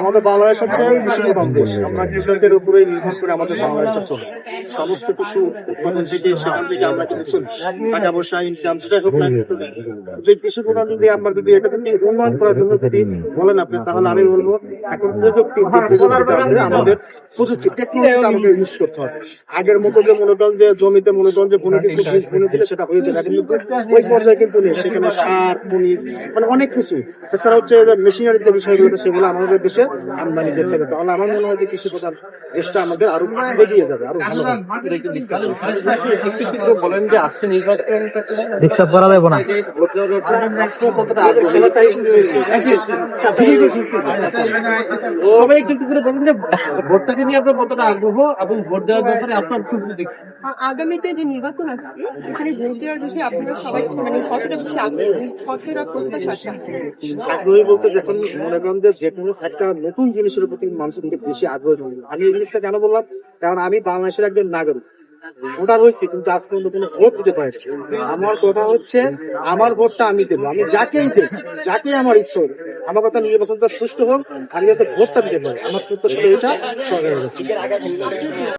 আমাদের প্রধান দেশ। আমরা কৃষকের উপরে নির্ভর করে আমাদের চলে। সমস্ত কিছু উৎপাদন থেকে সেখান থেকে আমরা কিন্তু চলি। টাকা পয়সা ইনকাম সেটা হোক যে কৃষি প্রধান যদি আমরা যদি এটা যদি উন্নয়ন করার জন্য যদি বলেন আপনি, তাহলে আমি বলব, এখন প্রযুক্তি আমাদের প্রযুক্তি টেকনোলজিটা আমাকে ইউজ করতে হবে। আগের মতো যে মনে করেন যে জমিতে মনে করেন যে কোনো কিছু বীজ বুনে দিলে সেটা হয়ে যাবে কিন্তু ওই পর্যায়ে কিন্তু নেই। সেখানে সার খনিজ মানে অনেক কিছু। এছাড়া হচ্ছে যে মেশিনারি যে বিষয়গুলো সেগুলো আমাদের দেশে আমদানি করতে হবে। তাহলে আমার মনে হয় যে কৃষি প্রধান দেশটা আমাদের আরও এগিয়ে যাবে আরও ভালো বলেন যে আসছে নির্বাচন করা যাবে না। সবাই একটু একটু করে বলেন যে ভোটটাকে নিয়ে আপনার কতটা আগ্রহ এবং ভোট দেওয়ার ব্যাপারে আপনার খুব দেখি আ- আগামীতে যে নির্বাচন সেখানে ভোট দেওয়ার বিষয়ে আপনারা সবাই মানে কতটা বেশি আগ্রহী কতটা প্রত্যাশা আগ্রহী বলতে যখন মনে করেন যে যে কোনো একটা নতুন জিনিসের প্রতি মানুষ কিন্তু বেশি আগ্রহী। আমি এই জিনিসটা কেন বললাম? কারণ আমি বাংলাদেশের একজন নাগরিক। ভোটার হয়েছি কিন্তু আজ পর্যন্ত কোনো ভোট দিতে পারি আমার কথা হচ্ছে আমার ভোটটা আমি দেবো। আমি যাকেই দেব যাকে আমার ইচ্ছে হবে আমার কথা নির্বাচনটা সুষ্ঠু হোক আমি যাতে ভোটটা দিতে পারি। আমার প্রত্যাশা এটা সরকারের কাছে।